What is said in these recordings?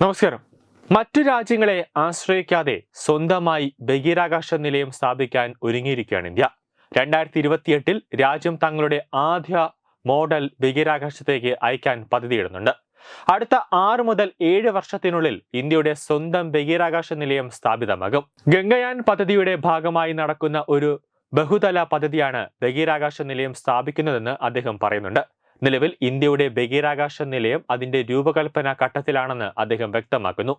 നമസ്കാരം. മറ്റു രാജ്യങ്ങളെ ആശ്രയിക്കാതെ സ്വന്തമായി ബഹിരാകാശ നിലയം സ്ഥാപിക്കാൻ ഒരുങ്ങിയിരിക്കുകയാണ് ഇന്ത്യ. രണ്ടായിരത്തി ഇരുപത്തിയെട്ടിൽ രാജ്യം തങ്ങളുടെ ആദ്യ മോഡൽ ബഹിരാകാശത്തേക്ക് അയക്കാൻ പദ്ധതിയിടുന്നുണ്ട്. അടുത്ത ആറ് മുതൽ ഏഴ് വർഷത്തിനുള്ളിൽ ഇന്ത്യയുടെ സ്വന്തം ബഹിരാകാശ നിലയം സ്ഥാപിതമാകും. ഗംഗയാൻ പദ്ധതിയുടെ ഭാഗമായി നടക്കുന്ന ഒരു ബഹുതല പദ്ധതിയാണ് ബഹിരാകാശ നിലയം സ്ഥാപിക്കുന്നതെന്ന് അദ്ദേഹം പറയുന്നുണ്ട്. നിലവിൽ ഇന്ത്യയുടെ ബഹിരാകാശ നിലയം അതിന്റെ രൂപകൽപ്പന ഘട്ടത്തിലാണെന്ന് അദ്ദേഹം വ്യക്തമാക്കുന്നു.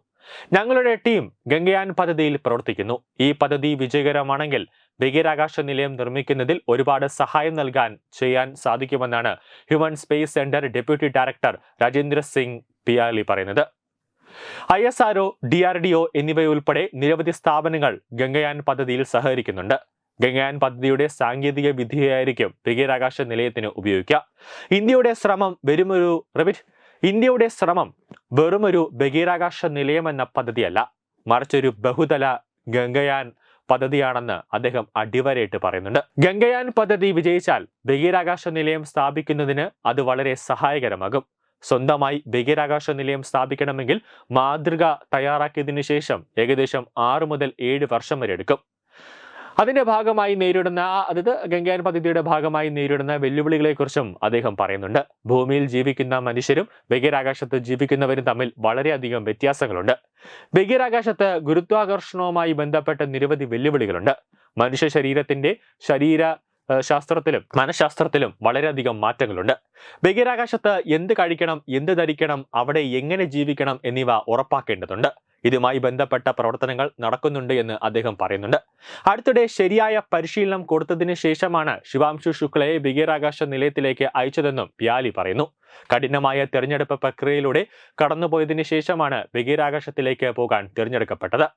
ഞങ്ങളുടെ ടീം ഗംഗയാൻ പദ്ധതിയിൽ പ്രവർത്തിക്കുന്നു. ഈ പദ്ധതി വിജയകരമാണെങ്കിൽ ബഹിരാകാശ നിലയം നിർമ്മിക്കുന്നതിൽ ഒരുപാട് സഹായം നൽകാൻ ചെയ്യാൻ സാധിക്കുമെന്നാണ് human space centre deputy director Rajendra Singh Piyali പറയുന്നത്. S R O D R D O O എന്നിവയുൾപ്പെടെ നിരവധി സ്ഥാപനങ്ങൾ ഗംഗയാൻ പദ്ധതിയിൽ സഹകരിക്കുന്നുണ്ട്. ഗംഗയാൻ പദ്ധതിയുടെ സാങ്കേതിക വിധിയായിരിക്കും ബഹിരാകാശ നിലയത്തിന് ഉപയോഗിക്കുക. ഇന്ത്യയുടെ ശ്രമം വെറുമൊരു റിപ്പീറ്റ് ഇന്ത്യയുടെ ശ്രമം വെറുമൊരു ബഹിരാകാശ നിലയമെന്ന പദ്ധതിയല്ല മറിച്ചൊരു ബഹുതല ഗംഗയാൻ പദ്ധതിയാണെന്ന് അദ്ദേഹം അടിവരയിട്ട് പറയുന്നുണ്ട്. ഗംഗയാൻ പദ്ധതി വിജയിച്ചാൽ ബഹിരാകാശ നിലയം സ്ഥാപിക്കുന്നതിന് അത് വളരെ സഹായകരമാകും. സ്വന്തമായി ബഹിരാകാശ നിലയം സ്ഥാപിക്കണമെങ്കിൽ മാതൃക തയ്യാറാക്കിയതിനു ശേഷം ഏകദേശം ആറ് മുതൽ ഏഴ് വർഷം വരെ എടുക്കും. അതിന്റെ ഭാഗമായി നേരിടുന്ന അതായത് ഗംഗാൻ പദ്ധതിയുടെ ഭാഗമായി നേരിടുന്ന വെല്ലുവിളികളെക്കുറിച്ചും അദ്ദേഹം പറയുന്നുണ്ട്. ഭൂമിയിൽ ജീവിക്കുന്ന മനുഷ്യരും ബഹിരാകാശത്ത് ജീവിക്കുന്നവരും തമ്മിൽ വളരെയധികം വ്യത്യാസങ്ങളുണ്ട്. ബഹിരാകാശത്ത് ഗുരുത്വാകർഷണവുമായി ബന്ധപ്പെട്ട നിരവധി വെല്ലുവിളികളുണ്ട്. മനുഷ്യ ശരീരത്തിന്റെ ശരീര ശാസ്ത്രത്തിലും മനഃശാസ്ത്രത്തിലും വളരെയധികം മാറ്റങ്ങളുണ്ട്. ബഹിരാകാശത്ത് എന്ത് കഴിക്കണം എന്ത് ധരിക്കണം അവിടെ എങ്ങനെ ജീവിക്കണം എന്നിവ ഉറപ്പാക്കേണ്ടതുണ്ട്. ഇതുമായി ബന്ധപ്പെട്ട പ്രവർത്തനങ്ങൾ നടക്കുന്നുണ്ട് എന്ന് അദ്ദേഹം പറയുന്നുണ്ട്. അടുത്തിടെ ശരിയായ പരിശീലനം കൊടുത്തതിന് ശേഷമാണ് ശിവാംശു ശുക്ലയെ ബഹിരാകാശ നിലയത്തിലേക്ക് അയച്ചതെന്നും പ്യാലി പറയുന്നു. കഠിനമായ തെരഞ്ഞെടുപ്പ് പ്രക്രിയയിലൂടെ കടന്നുപോയതിനു ശേഷമാണ് ബഹിരാകാശത്തിലേക്ക് പോകാൻ തിരഞ്ഞെടുക്കപ്പെട്ടത്.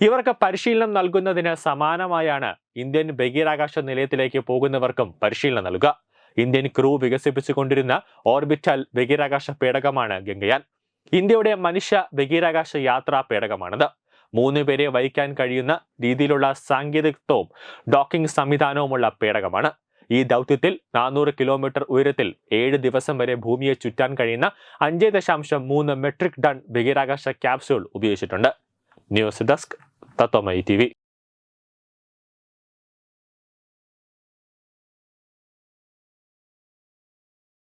ഇവർക്ക് പരിശീലനം നൽകുന്നതിന് സമാനമായാണ് ഇന്ത്യൻ ബഹിരാകാശ നിലയത്തിലേക്ക് പോകുന്നവർക്കും പരിശീലനം നൽകുക. ഇന്ത്യൻ ക്രൂ വികസിപ്പിച്ചുകൊണ്ടിരുന്ന ഓർബിറ്റൽ ബഹിരാകാശ പേടകമാണ് ഗംഗയാൻ. ഇന്ത്യയുടെ മനുഷ്യ ബഹിരാകാശ യാത്രാ പേടകമാണിത്. മൂന്ന് പേരെ വഹിക്കാൻ കഴിയുന്ന രീതിയിലുള്ള സാങ്കേതികത്വവും ഡോക്കിംഗ് സംവിധാനവുമുള്ള പേടകമാണ്. ഈ ദൗത്യത്തിൽ നാനൂറ് കിലോമീറ്റർ ഉയരത്തിൽ ഏഴ് ദിവസം വരെ ഭൂമിയെ ചുറ്റാൻ കഴിയുന്ന അഞ്ച് ദശാംശം മൂന്ന് മെട്രിക് ടൺ ബഹിരാകാശ ക്യാപ്സ്യൂൾ ഉപയോഗിച്ചിട്ടുണ്ട്. News desk Tatwamayi T